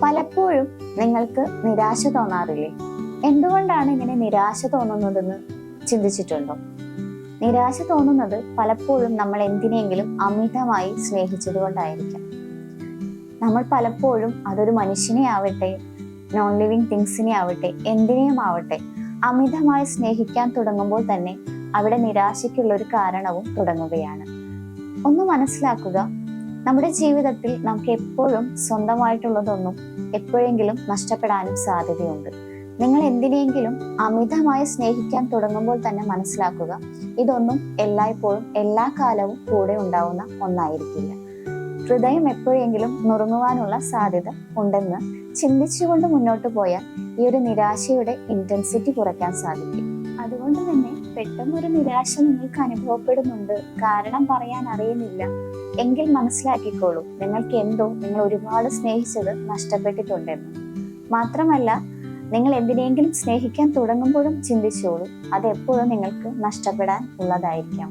പലപ്പോഴും നിങ്ങൾക്ക് നിരാശ തോന്നാറില്ലേ? എന്തുകൊണ്ടാണ് ഇങ്ങനെ നിരാശ തോന്നുന്നതെന്ന് ചിന്തിച്ചിട്ടുണ്ടോ? നിരാശ തോന്നുന്നത് പലപ്പോഴും നമ്മൾ എന്തിനെങ്കിലും അമിതമായി സ്നേഹിച്ചത് കൊണ്ടായിരിക്കാം നമ്മൾ പലപ്പോഴും അതൊരു മനുഷ്യനെ ആവട്ടെ നോൺ ലിവിങ് തിങ്സിനെ ആവട്ടെ എന്തിനേയും ആവട്ടെ അമിതമായി സ്നേഹിക്കാൻ തുടങ്ങുമ്പോൾ തന്നെ അവിടെ നിരാശയ്ക്കുള്ള ഒരു കാരണവും തുടങ്ങുകയാണ്. ഒന്ന് മനസ്സിലാക്കുക നമ്മുടെ ജീവിതത്തിൽ നമുക്ക് എപ്പോഴും സ്വന്തമായിട്ടുള്ളതൊന്നും എപ്പോഴെങ്കിലും നഷ്ടപ്പെടാനും സാധ്യതയുണ്ട്. നിങ്ങൾ എന്തിനെങ്കിലും അമിതമായി സ്നേഹിക്കാൻ തുടങ്ങുമ്പോൾ തന്നെ മനസ്സിലാക്കുക ഇതൊന്നും എല്ലായ്പ്പോഴും എല്ലാ കാലവും കൂടെ ഉണ്ടാവുന്ന ഒന്നായിരിക്കില്ല. ഹൃദയം എപ്പോഴെങ്കിലും നുറുങ്ങുവാനുള്ള സാധ്യത ഉണ്ടെന്ന് ചിന്തിച്ചുകൊണ്ട് മുന്നോട്ട് പോയാൽ ഈ ഒരു നിരാശയുടെ ഇന്റൻസിറ്റി കുറയ്ക്കാൻ സാധിക്കും. അതുകൊണ്ട് തന്നെ പെട്ടെന്നൊരു നിരാശ നിങ്ങൾക്ക് അനുഭവപ്പെടുന്നുണ്ട്. കാരണം പറയാൻ അറിയുന്നില്ല. എങ്കിൽ മനസ്സിലാക്കിക്കോളൂ നിങ്ങൾക്ക് എന്തോ നിങ്ങൾ ഒരുപാട് സ്നേഹിച്ചത് നഷ്ടപ്പെട്ടിട്ടുണ്ടെന്ന്. മാത്രമല്ല നിങ്ങൾ എന്തിനെങ്കിലും സ്നേഹിക്കാൻ തുടങ്ങുമ്പോഴും ചിന്തിച്ചോളൂ അത് എപ്പോഴും നിങ്ങൾക്ക് നഷ്ടപ്പെടാൻ ഉള്ളതായിരിക്കാം.